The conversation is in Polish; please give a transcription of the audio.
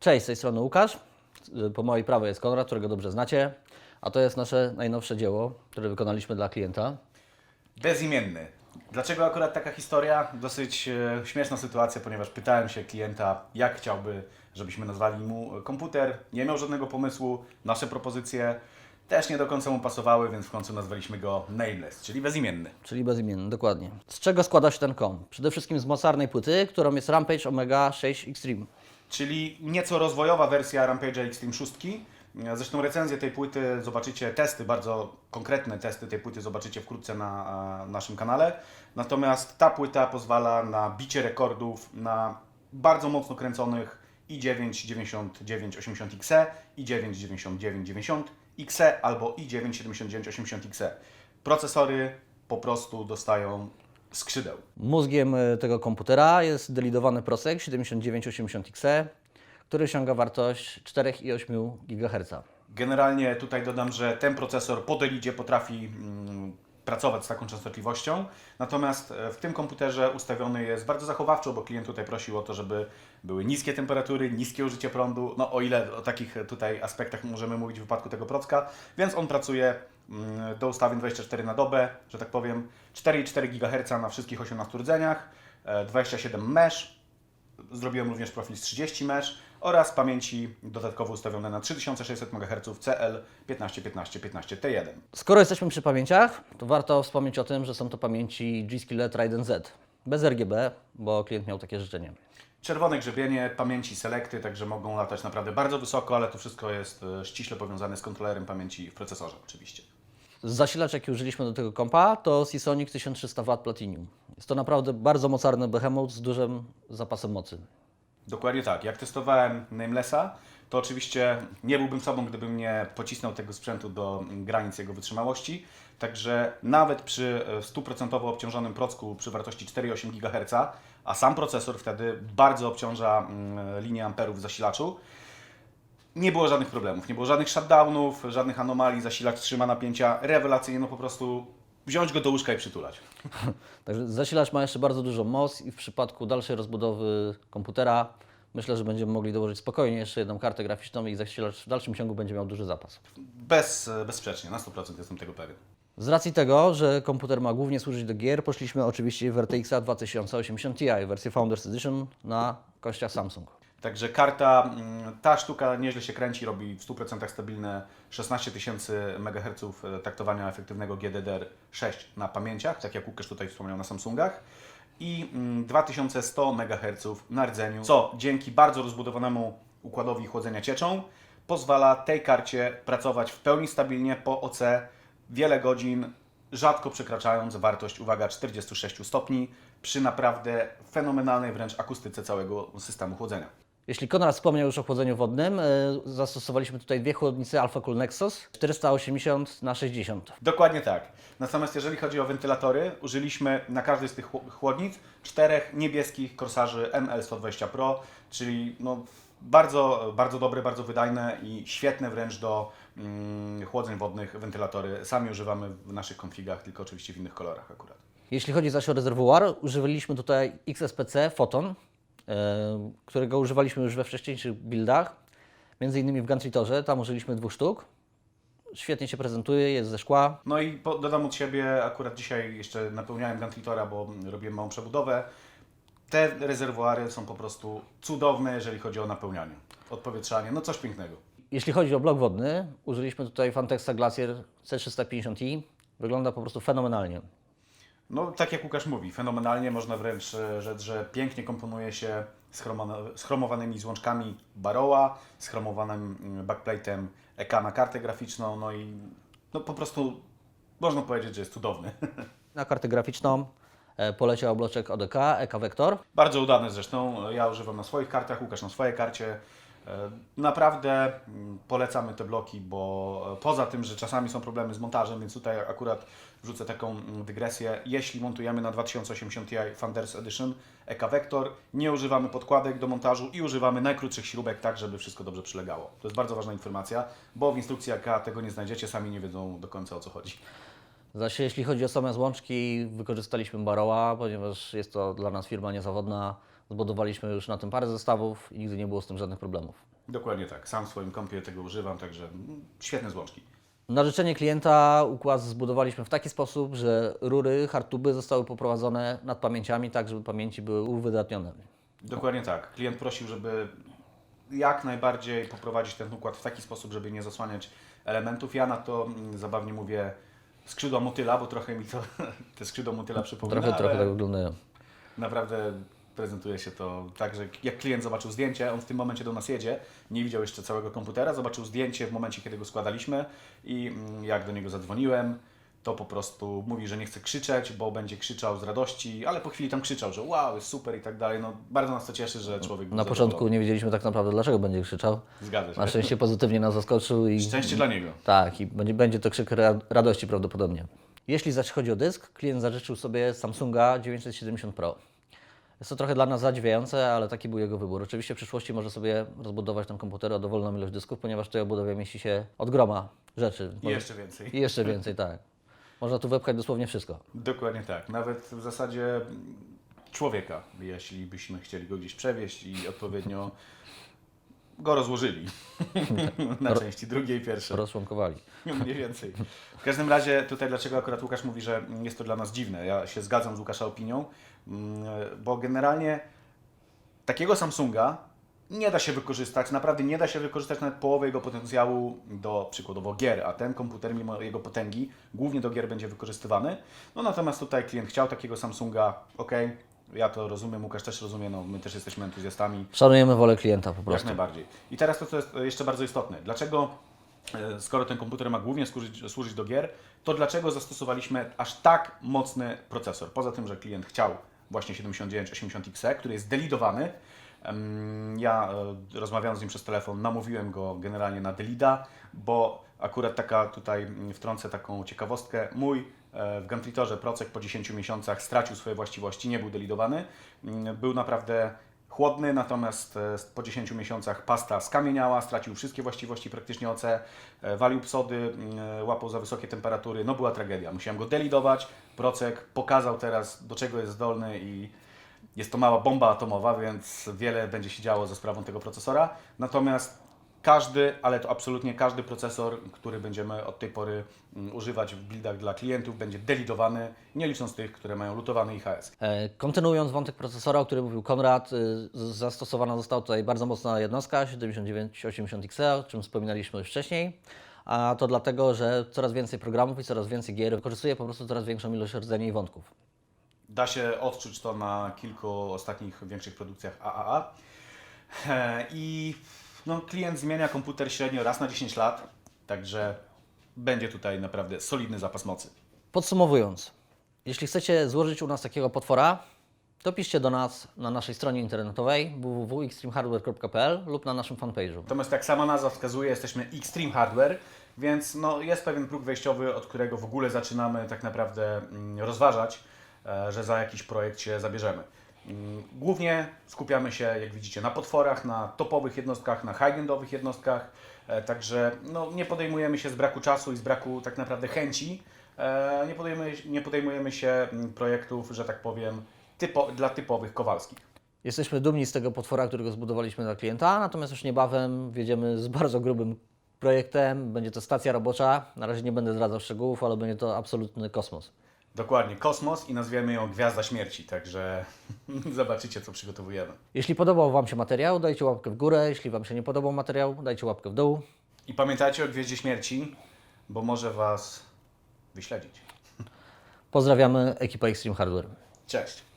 Cześć, z tej strony Łukasz. Po mojej prawej jest Konrad, którego dobrze znacie. A to jest nasze najnowsze dzieło, które wykonaliśmy dla klienta. Bezimienny. Dlaczego akurat taka historia? Dosyć e, śmieszna sytuacja, ponieważ pytałem się klienta, jak chciałby, żebyśmy nazwali mu komputer. Nie miał żadnego pomysłu. Nasze propozycje też nie do końca mu pasowały, więc w końcu nazwaliśmy go Nameless, czyli bezimienny. Czyli bezimienny, dokładnie. Z czego składa się ten komp? Przede wszystkim z mocarnej płyty, którą jest Rampage Omega 6 Extreme. Czyli nieco rozwojowa wersja Rampage'a Extreme 6. Zresztą recenzję tej płyty zobaczycie, testy, bardzo konkretne testy tej płyty zobaczycie wkrótce na a, naszym kanale. Natomiast ta płyta pozwala na bicie rekordów na bardzo mocno kręconych i9 99 80 XE, i9 99 90 XE albo i9 79 80 XE. Procesory po prostu dostają skrzydeł. Mózgiem y, tego komputera jest delidowany Prosec 7980XE, który osiąga wartość 4,8 GHz. Generalnie tutaj dodam, że ten procesor po delidzie potrafi mm, pracować z taką częstotliwością, natomiast e, w tym komputerze ustawiony jest bardzo zachowawczo, bo klient tutaj prosił o to, żeby były niskie temperatury, niskie użycie prądu, no o ile o takich tutaj aspektach możemy mówić w wypadku tego procka, więc on pracuje mm, do ustawień 24 na dobę, że tak powiem, 4,4 GHz na wszystkich 18 rdzeniach, e, 27 mesh, Zrobiłem również profil z 30 mesh oraz pamięci dodatkowo ustawione na 3600 MHz CL 1515 T1. Skoro jesteśmy przy pamięciach, to warto wspomnieć o tym, że są to pamięci G-Skillet Raiden Z. Bez RGB, bo klient miał takie życzenie. Czerwone grzebienie, pamięci selekty, także mogą latać naprawdę bardzo wysoko, ale to wszystko jest e, ściśle powiązane z kontrolerem pamięci w procesorze oczywiście. Zasilacz, jaki użyliśmy do tego kompa, to Seasonic 1300W Platinum. Jest to naprawdę bardzo mocarny behemoth z dużym zapasem mocy. Dokładnie tak. Jak testowałem Namelessa, to oczywiście nie byłbym sobą, gdybym nie pocisnął tego sprzętu do granic jego wytrzymałości. Także nawet przy e, stuprocentowo obciążonym procku przy wartości 4,8 GHz, a sam procesor wtedy bardzo obciąża mm, linię amperów w zasilaczu, nie było żadnych problemów. Nie było żadnych shutdownów, żadnych anomalii, zasilacz trzyma napięcia rewelacyjnie, no po prostu wziąć go do łóżka i przytulać. Także zasilacz ma jeszcze bardzo dużo moc i w przypadku dalszej rozbudowy komputera myślę, że będziemy mogli dołożyć spokojnie jeszcze jedną kartę graficzną i zasilacz w dalszym ciągu będzie miał duży zapas. Bez, bezsprzecznie, na 100% jestem tego pewien. Z racji tego, że komputer ma głównie służyć do gier, poszliśmy oczywiście w RTX 2080 Ti, wersję Founders Edition na kościach Samsung. Także karta, mm, ta sztuka nieźle się kręci, robi w 100% stabilne 16 tysięcy MHz taktowania efektywnego GDDR6 na pamięciach, tak jak Łukasz tutaj wspomniał na Samsungach i mm, 2100 MHz na rdzeniu, co dzięki bardzo rozbudowanemu układowi chłodzenia cieczą pozwala tej karcie pracować w pełni stabilnie po OC wiele godzin, rzadko przekraczając wartość, uwaga, 46 stopni przy naprawdę fenomenalnej wręcz akustyce całego systemu chłodzenia. Jeśli Konrad wspomniał już o chłodzeniu wodnym, e, zastosowaliśmy tutaj dwie chłodnice Alpha Cool Nexus 480 na 60 Dokładnie tak. Natomiast jeżeli chodzi o wentylatory, użyliśmy na każdej z tych chło- chłodnic czterech niebieskich korsarzy ML120 Pro, czyli no bardzo, bardzo dobre, bardzo wydajne i świetne wręcz do mm, chłodzeń wodnych wentylatory. Sami używamy w naszych konfigach, tylko oczywiście w innych kolorach akurat. Jeśli chodzi zaś o rezerwuar, używaliśmy tutaj XSPC Photon, którego używaliśmy już we wcześniejszych buildach, między innymi w Guntritorze, tam użyliśmy dwóch sztuk. Świetnie się prezentuje, jest ze szkła. No i po, dodam od siebie, akurat dzisiaj jeszcze napełniałem Gantritora, bo robiłem małą przebudowę. Te rezerwuary są po prostu cudowne, jeżeli chodzi o napełnianie, odpowietrzanie, no coś pięknego. Jeśli chodzi o blok wodny, użyliśmy tutaj Fantexa Glacier C350i. Wygląda po prostu fenomenalnie. No, tak jak Łukasz mówi, fenomenalnie, można wręcz e, rzec, że pięknie komponuje się z, chromowanymi złączkami Baroła, z chromowanym mm, backplate'em EK na kartę graficzną, no i no po prostu można powiedzieć, że jest cudowny. Na kartę graficzną e, poleciał bloczek ODK, EK Vector. Bardzo udany zresztą, ja używam na swoich kartach, Łukasz na swojej karcie. E, Naprawdę mm, polecamy te bloki, bo e, poza tym, że czasami są problemy z montażem, więc tutaj akurat wrzucę taką mm, dygresję. Jeśli montujemy na 2080 Ti Founders Edition EK Vector, nie używamy podkładek do montażu i używamy najkrótszych śrubek, tak żeby wszystko dobrze przylegało. To jest bardzo ważna informacja, bo w instrukcji EK tego nie znajdziecie, sami nie wiedzą do końca o co chodzi. Zaś jeśli chodzi o same złączki, wykorzystaliśmy Baroła, ponieważ jest to dla nas firma niezawodna. Zbudowaliśmy już na tym parę zestawów i nigdy nie było z tym żadnych problemów. Dokładnie tak. Sam w swoim kompie tego używam, także mm, świetne złączki. Na życzenie klienta układ zbudowaliśmy w taki sposób, że rury, hardtuby zostały poprowadzone nad pamięciami, tak żeby pamięci były uwydatnione. Dokładnie tak. Klient prosił, żeby jak najbardziej poprowadzić ten układ w taki sposób, żeby nie zasłaniać elementów. Ja na to mm, zabawnie mówię skrzydła motyla, bo trochę mi to te skrzydła motyla przypomina, Trochę, trochę tak wyglądają. naprawdę prezentuje się to tak, że jak klient zobaczył zdjęcie, on w tym momencie do nas jedzie, nie widział jeszcze całego komputera, zobaczył zdjęcie w momencie, kiedy go składaliśmy i mm, jak do niego zadzwoniłem, to po prostu mówi, że nie chce krzyczeć, bo będzie krzyczał z radości, ale po chwili tam krzyczał, że wow, jest super i tak dalej. No, bardzo nas to cieszy, że człowiek Na początku nie wiedzieliśmy tak naprawdę, dlaczego będzie krzyczał. Zgadza się. Na szczęście pozytywnie nas zaskoczył i Szczęście dla niego. Tak, i będzie, będzie to krzyk ra- radości prawdopodobnie. Jeśli zaś chodzi o dysk, klient zażyczył sobie Samsunga 970 Pro. Jest to trochę dla nas zadziwiające, ale taki był jego wybór. Oczywiście w przyszłości może sobie rozbudować ten komputer o dowolną ilość dysków, ponieważ w tej obudowie mieści się od groma rzeczy. I jeszcze więcej. I jeszcze więcej, tak. Można tu wepchać dosłownie wszystko. Dokładnie tak. Nawet w zasadzie człowieka, jeśli byśmy chcieli go gdzieś przewieźć i odpowiednio go rozłożyli na części drugie i pierwsze. Rozczłonkowali. Mniej więcej. W każdym razie tutaj dlaczego akurat Łukasz mówi, że jest to dla nas dziwne. Ja się zgadzam z Łukasza opinią, mm, bo generalnie takiego Samsunga nie da się wykorzystać, naprawdę nie da się wykorzystać nawet połowy jego potencjału do przykładowo gier, a ten komputer mimo jego potęgi głównie do gier będzie wykorzystywany. No natomiast tutaj klient chciał takiego Samsunga, ok, ja to rozumiem, Łukasz też rozumie, no my też jesteśmy entuzjastami, Szanujemy wolę klienta po jak prostu. najbardziej. I teraz to, co jest jeszcze bardzo istotne. Dlaczego, e, skoro ten komputer ma głównie służyć, służyć do gier, to dlaczego zastosowaliśmy aż tak mocny procesor? Poza tym, że klient chciał właśnie 7980XE, który jest delidowany. Ja e, rozmawiając z nim przez telefon, namówiłem go generalnie na delida, bo akurat taka tutaj mm, wtrącę taką ciekawostkę. Mój e, w Guntritorze procek po 10 miesiącach stracił swoje właściwości, nie był delidowany. Mm, Był naprawdę chłodny, natomiast e, po 10 miesiącach pasta skamieniała, stracił wszystkie właściwości praktycznie OC, walił psody, mm, łapał za wysokie temperatury, no była tragedia. Musiałem go delidować, procek pokazał teraz do czego jest zdolny i jest to mała bomba atomowa, więc wiele będzie się działo ze sprawą tego procesora. Natomiast każdy, ale to absolutnie każdy procesor, który będziemy od tej pory mm, używać w buildach dla klientów, będzie delidowany, nie licząc tych, które mają lutowany IHS. E, Kontynuując wątek procesora, o którym mówił Konrad, y, zastosowana została tutaj bardzo mocna jednostka 7980XE, o czym wspominaliśmy już wcześniej. A to dlatego, że coraz więcej programów i coraz więcej gier wykorzystuje po prostu coraz większą ilość rdzeni i wątków. Da się odczuć to na kilku ostatnich większych produkcjach AAA. E, I no, klient zmienia komputer średnio raz na 10 lat, także będzie tutaj naprawdę solidny zapas mocy. Podsumowując, jeśli chcecie złożyć u nas takiego potwora, to piszcie do nas na naszej stronie internetowej www.extremehardware.pl lub na naszym fanpage'u. Natomiast jak sama nazwa wskazuje, jesteśmy Extreme Hardware, więc no, jest pewien próg wejściowy, od którego w ogóle zaczynamy tak naprawdę mm, rozważać, że za jakiś projekt się zabierzemy. Mm, Głównie skupiamy się, jak widzicie, na potworach, na topowych jednostkach, na high-endowych jednostkach, e, także no, nie podejmujemy się z braku czasu i z braku tak naprawdę chęci, e, nie podejmujemy, nie podejmujemy się mm, projektów, że tak powiem, typo, dla typowych kowalskich. Jesteśmy dumni z tego potwora, którego zbudowaliśmy dla klienta, natomiast już niebawem wjedziemy z bardzo grubym projektem. Będzie to stacja robocza. Na razie nie będę zdradzał szczegółów, ale będzie to absolutny kosmos. Dokładnie, kosmos i nazwiemy ją Gwiazda Śmierci, także zobaczycie, co przygotowujemy. Jeśli podobał Wam się materiał, dajcie łapkę w górę. Jeśli Wam się nie podobał materiał, dajcie łapkę w dół. I pamiętajcie o Gwieździe Śmierci, bo może Was wyśledzić. Pozdrawiamy ekipę Extreme Hardware. Cześć!